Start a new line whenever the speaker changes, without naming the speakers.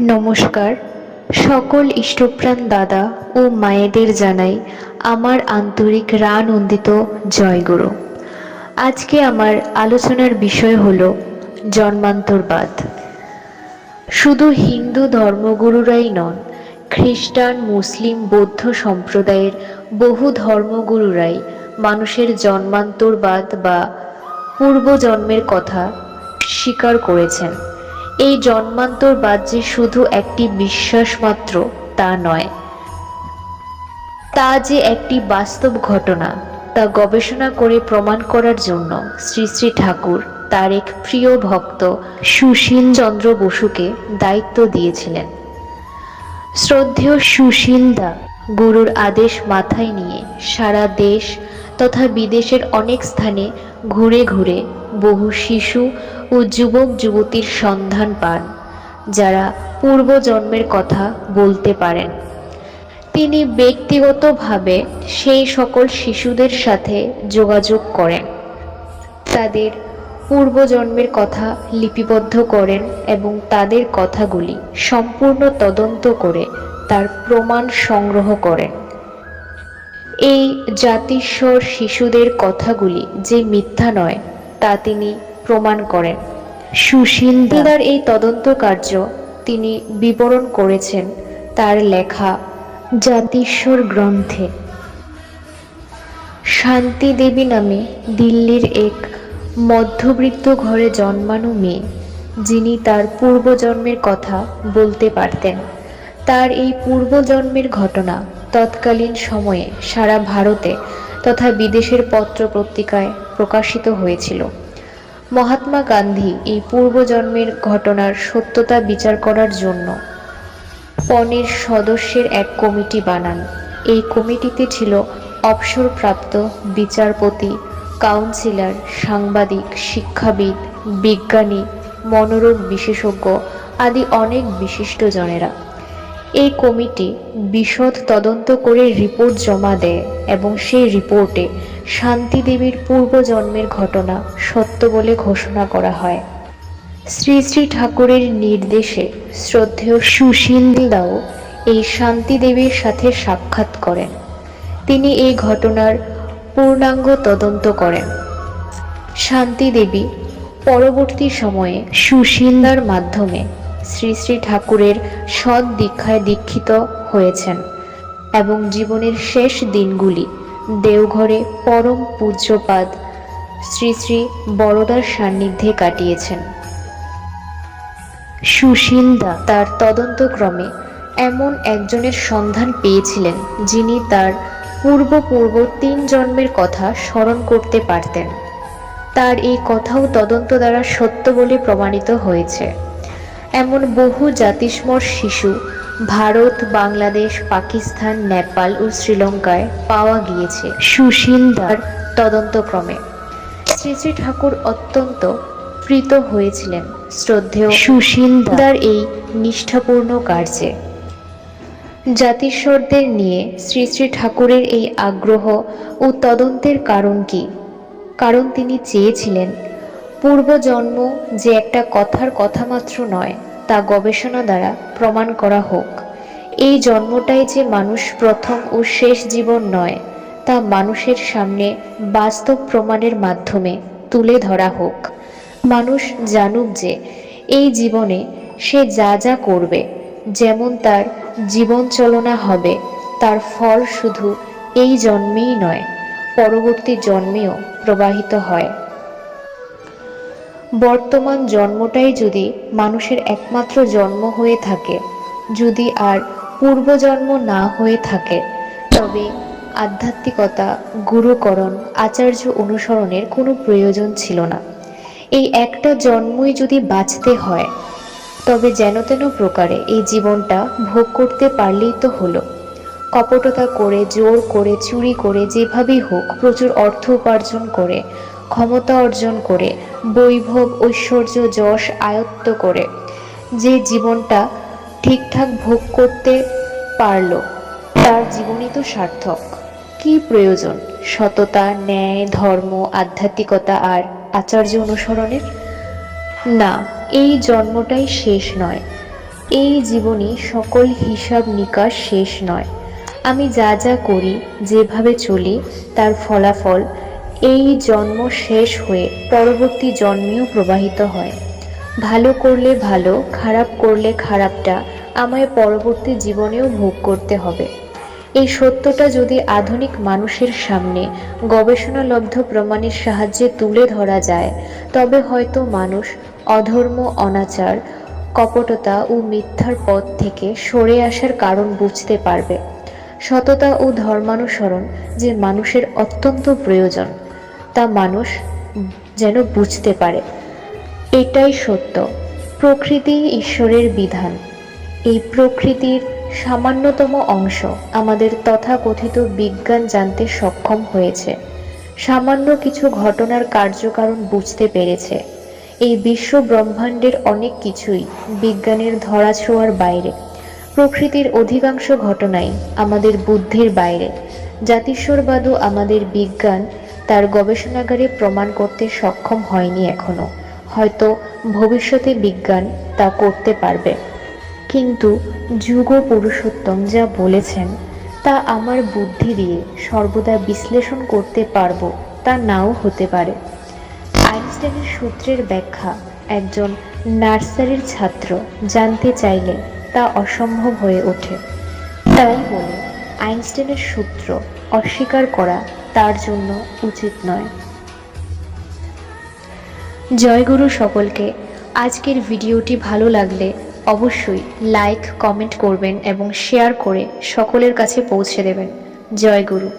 নমস্কার। সকল ইষ্টপ্রাণ দাদা ও মায়েদের জানাই আমার আন্তরিক রানন্দিত জয়গুরু। আজকে আমার আলোচনার বিষয় হল জন্মান্তরবাদ। শুধু হিন্দু ধর্মগুরুরাই নন, খ্রিস্টান, মুসলিম, বৌদ্ধ সম্প্রদায়ের বহু ধর্মগুরুরাই মানুষের জন্মান্তরবাদ বা পূর্বজন্মের কথা স্বীকার করেছেন। এই জন্মান্তরবাদ যে শুধু একটি বিশ্বাস মাত্র, তা নয়। তা যে একটি বাস্তব ঘটনা, তা গবেষণা করে প্রমাণ করার জন্য শ্রী শ্রী ঠাকুর তার এক প্রিয় ভক্ত সুশীল চন্দ্র বসুকে দায়িত্ব দিয়েছিলেন। শ্রদ্ধেয় সুশীল দা গুরুর আদেশ মাথায় নিয়ে সারা দেশ তথা বিদেশের অনেক স্থানে ঘুরে ঘুরে বহু শিশু ও যুবক যুবতীর সন্ধান পান, যারা পূর্বজন্মের কথা বলতে পারেন। তিনি ব্যক্তিগতভাবে সেই সকল শিশুদের সাথে যোগাযোগ করেন। তাদের পূর্বজন্মের কথা লিপিবদ্ধ করেন এবং তাদের কথাগুলি সম্পূর্ণ তদন্ত করে তার প্রমাণ সংগ্রহ করেন। এই জাতিস্বর শিশুদের কথাগুলি যে মিথ্যা নয় তা তিনি প্রমাণ করেন। সুশীল দাদার এই তদন্ত কার্য তিনি বিবরণ করেছেন তার লেখা জাতিস্বর গ্রন্থে। শান্তি দেবী নামে দিল্লির এক মধ্যবিত্ত ঘরে জন্মানো মেয়ে যিনি তার পূর্বজন্মের কথা বলতে পারতেন। তার এই পূর্বজন্মের ঘটনা তৎকালীন সময়ে সারা ভারতে তথা বিদেশের পত্র পত্রিকায় প্রকাশিত হয়েছিল। মহাত্মা গান্ধী এই পূর্বজন্মের ঘটনার সত্যতা বিচার করার জন্য পনেরো সদস্যের এক কমিটি বানান। এই কমিটিতে ছিল অবসরপ্রাপ্ত বিচারপতি, কাউন্সিলর, সাংবাদিক, শিক্ষাবিদ, বিজ্ঞানী, মনোরোগ বিশেষজ্ঞ আদি অনেক বিশিষ্টজনেরা। এই কমিটি বিশদ তদন্ত করে রিপোর্ট জমা দেয় এবং সেই রিপোর্টে শান্তি দেবীর পূর্বজন্মের ঘটনা সত্য বলে ঘোষণা করা হয়। শ্রী শ্রী ঠাকুরের নির্দেশে শ্রদ্ধেয় সুশীল দাও এই শান্তি দেবীর সাথে সাক্ষাৎ করেন। তিনি এই ঘটনার পূর্ণাঙ্গ তদন্ত করেন। শান্তি দেবী পরবর্তী সময়ে সুশীলদার মাধ্যমে শ্রী শ্রী ঠাকুরের সৎ দীক্ষায় দীক্ষিত হয়েছেন এবং জীবনের শেষ দিনগুলি দেওঘরে পরম পূজ্যপাদ শ্রী শ্রী বড়দার সান্নিধ্যে কাটিয়েছেন। সুশীলদা তার তদন্তক্রমে এমন একজনের সন্ধান পেয়েছিলেন যিনি তার পূর্ব পূর্ব তিন জন্মের কথা স্মরণ করতে পারতেন। তার এই কথাও তদন্ত দ্বারা সত্য বলে প্রমাণিত হয়েছে। এমন বহু জাতিস্মর শিশু ভারত বাংলাদেশ পাকিস্তান নেপাল ও শ্রীলঙ্কায় পাওয়া গিয়েছে। সুশীলদার তদন্তক্রমে শ্রী শ্রী ঠাকুর অত্যন্ত প্রীত হয়েছিলেন। শ্রদ্ধেয় সুশীলদার এই নিষ্ঠাপূর্ণ কার্যে। জাতিস্বরদের নিয়ে শ্রী শ্রী ঠাকুরের এই আগ্রহ ও তদন্তের কারণ কি? কারণ তিনি চেয়েছিলেন পূর্বজন্ম যে একটা কথার কথা মাত্র নয় তা গবেষণা দ্বারা প্রমাণ করা হোক। এই জন্মটাই যে মানুষ প্রথম ও শেষ জীবন নয়, তা মানুষের সামনে বাস্তব প্রমাণের মাধ্যমে তুলে ধরা হোক। মানুষ জানুক যে, এই জীবনে সে যা যা করবে, যেমন তার জীবন চলনা হবে, তার ফল শুধু এই জন্মেই নয়, পরবর্তী জন্মেও প্রবাহিত হয়। বর্তমান জন্মটাই যদি মানুষের একমাত্র জন্ম হয়ে থাকে, যদি আর পূর্বজন্ম না হয়ে থাকে, তবে আধ্যাত্মিকতা, গুরুকরণ, আচার্য অনুসরণের কোনো প্রয়োজন ছিল না। এই একটা জন্মই যদি বাঁচতে হয়, তবে যেন তেন প্রকারে এই জীবনটা ভোগ করতে পারলেই তো হলো। কপটতা করে, জোর করে, চুরি করে, যেভাবেই হোক প্রচুর অর্থ উপার্জন করে ক্ষমতা অর্জন করে, বৈভব, ঐশ্বর্য, যশ আয়ত্ত করে। যে জীবনটা ঠিকঠাক ভোগ করতে পারল, তার জীবনই তো সার্থক। কি প্রয়োজন? সততা, ন্যায়, ধর্ম, আধ্যাত্মিকতা আর আচার্য অনুসরণের? না, এই জন্মটাই শেষ নয়। এই জীবনে সকল হিসাব নিকাশ শেষ নয়। আমি যা যা করি, যেভাবে চলি, তার ফলাফল এই জন্ম শেষ হয়ে পরবর্তী জন্মেও প্রবাহিত হয়। ভালো করলে ভালো, খারাপ করলে খারাপটা আমায় পরবর্তী জীবনেও ভোগ করতে হবে। এই সত্যটা যদি আধুনিক মানুষের সামনে গবেষণালব্ধ প্রমাণের সাহায্যে তুলে ধরা যায়, তবে হয়তো মানুষ অধর্ম, অনাচার, কপটতা ও মিথ্যার পথ থেকে সরে আসার কারণ বুঝতে পারবে। সততা ও ধর্মানুসরণ যে মানুষের অত্যন্ত প্রয়োজন। তা মানুষ যেন বুঝতে পারে। এটাই সত্য। প্রকৃতি ঈশ্বরের বিধান। এই প্রকৃতির সামান্যতম অংশ আমাদের তথাকথিত বিজ্ঞান জানতে সক্ষম হয়েছে। সামান্য কিছু ঘটনার কার্যকারণ বুঝতে পেরেছে। এই বিশ্ব ব্রহ্মাণ্ডের অনেক কিছুই বিজ্ঞানের ধরাছোঁয়ার বাইরে। প্রকৃতির অধিকাংশ ঘটনাই আমাদের বুদ্ধির বাইরে। জাতিস্বরবাদও আমাদের বিজ্ঞান তার গবেষণাগারে প্রমাণ করতে সক্ষম হয়নি এখনও। হয়তো ভবিষ্যতে বিজ্ঞান তা করতে পারবে। কিন্তু যুগ পুরুষোত্তম যা বলেছেন, তা আমার বুদ্ধি দিয়ে সর্বদা বিশ্লেষণ করতে পারব, তা নাও হতে পারে। আইনস্টাইনের সূত্রের ব্যাখ্যা, একজন নার্সারির ছাত্র জানতে চাইলে তা অসম্ভব হয়ে ওঠে। তাই বলে আইনস্টাইনের সূত্র অস্বীকার করা তার জন্য উচিত নয়। জয়গুরু সকলকে আজকের ভিডিওটি ভালো লাগলে অবশ্যই লাইক, কমেন্ট করবেন এবং শেয়ার করে সকলের কাছে পৌঁছে দেবেন। জয় গুরু